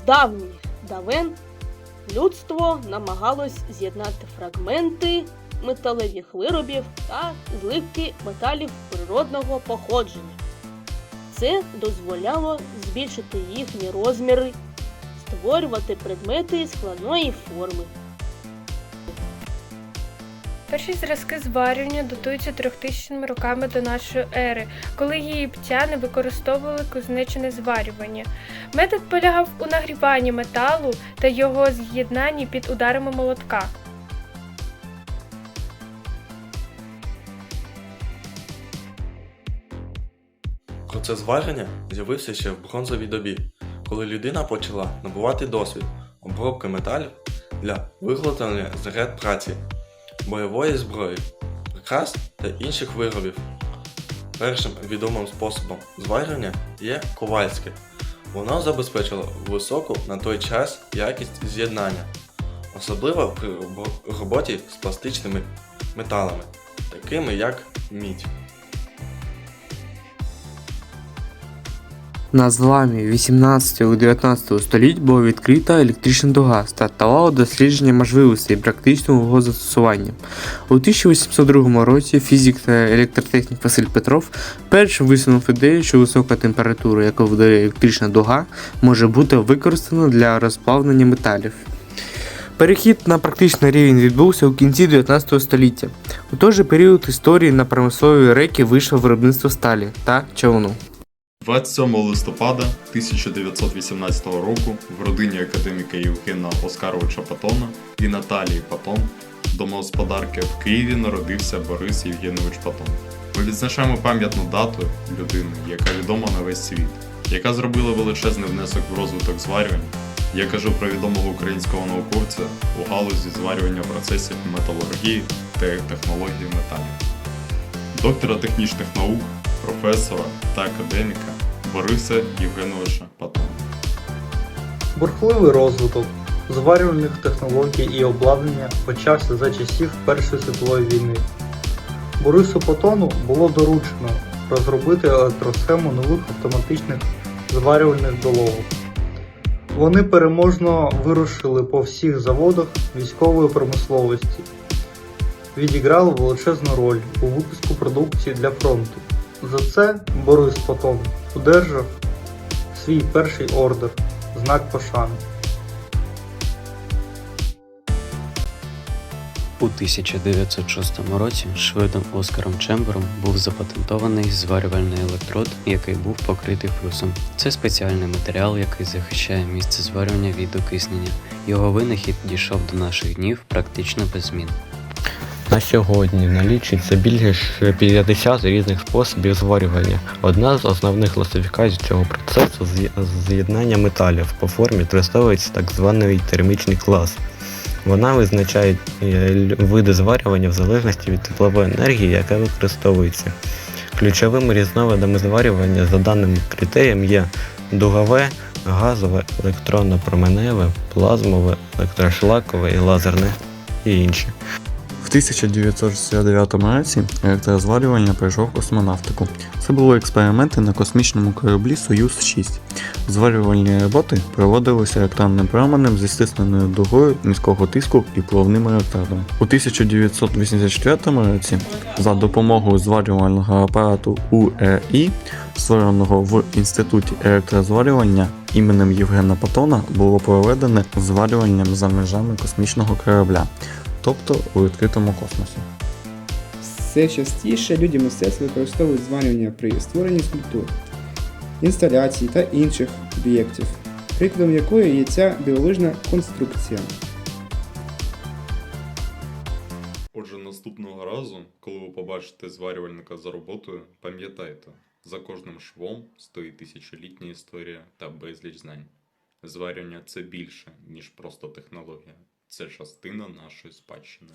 давніх давен людство намагалось з'єднати фрагменти металевих виробів та зливки металів природного походження. Це дозволяло збільшити їхні розміри, створювати предмети складної форми. Перші зразки зварювання датуються 3000 роками до нашої ери, коли єгиптяни використовували кузнечне зварювання. Метод полягав у нагріванні металу та його з'єднанні під ударами молотка. Процес варення з'явився ще в бронзовій добі, коли людина почала набувати досвід обробки металів для виготовлення заряд праці, бойової зброї, прикрас та інших виробів. Першим відомим способом зварювання є ковальське. Воно забезпечило високу на той час якість з'єднання, особливо при роботі з пластичними металами, такими як мідь. На зламі 18-19 століть була відкрита електрична дуга, стартувало дослідження можливостей практичного його застосування. У 1802 році фізик та електротехнік Василь Петров перший висунув ідею, що висока температура, яку видає електрична дуга, може бути використана для розплавлення металів. Перехід на практичний рівень відбувся у кінці 19 століття. У той же період історії на промислові реки вийшло виробництво сталі та човну. 27 листопада 1918 року в родині академіка Євгена Оскаровича Патона і Наталії Патон, домогосподарки в Києві народився Борис Євгенович Патон. Ми відзначаємо пам'ятну дату людини, яка відома на весь світ, яка зробила величезний внесок в розвиток зварювання. Я кажу про відомого українського науковця у галузі зварювання процесів металургії та технології металів, доктора технічних наук, професора та академіка Бориса Євгеновича Патона. Бурхливий розвиток зварювальних технологій і обладнання почався за часів Першої світової війни. Борису Патону було доручено розробити електросхему нових автоматичних зварювальних доловок. Вони переможно вирушили по всіх заводах військової промисловості, відіграли величезну роль у випуску продукції для фронту. За це Борис Патон одержав свій перший ордер знак пошани. У 1906 році шведом Оскаром Чембером був запатентований зварювальний електрод, який був покритий флюсом. Це спеціальний матеріал, який захищає місце зварювання від окиснення. Його винахід дійшов до наших днів практично без змін. На сьогодні налічується більше 50 різних способів зварювання. Одна з основних класифікацій цього процесу з'єднання металів по формі використовується так званий термічний клас. Вона визначає е, види зварювання в залежності від теплової енергії, яка використовується. Ключовими різновидами зварювання за даним критерієм є дугове, газове, електронно-променеве, плазмове, електрошлакове і лазерне і інші. В 1969 році електрозварювання прийшов в космонавтику. Це були експерименти на космічному кораблі Союз-6. Зварювальні роботи проводилися електронним променем зі стисненою дугою низького тиску і плавним електродом. У 1984 році за допомогою зварювального апарату УРІ, створеного в Інституті електрозварювання іменем Євгена Патона, було проведене зварюванням за межами космічного корабля тобто у відкритому космосі. Все частіше люди мистецтва використовують зварювання при створенні скульптур, інсталяцій та інших об'єктів, прикладом якої є ця дивовижна конструкція. Отже, наступного разу, коли ви побачите зварювальника за роботою, пам'ятайте, за кожним швом стоїть тисячолітня історія та безліч знань. Зварювання це більше, ніж просто технологія. Це частина нашої спадщини.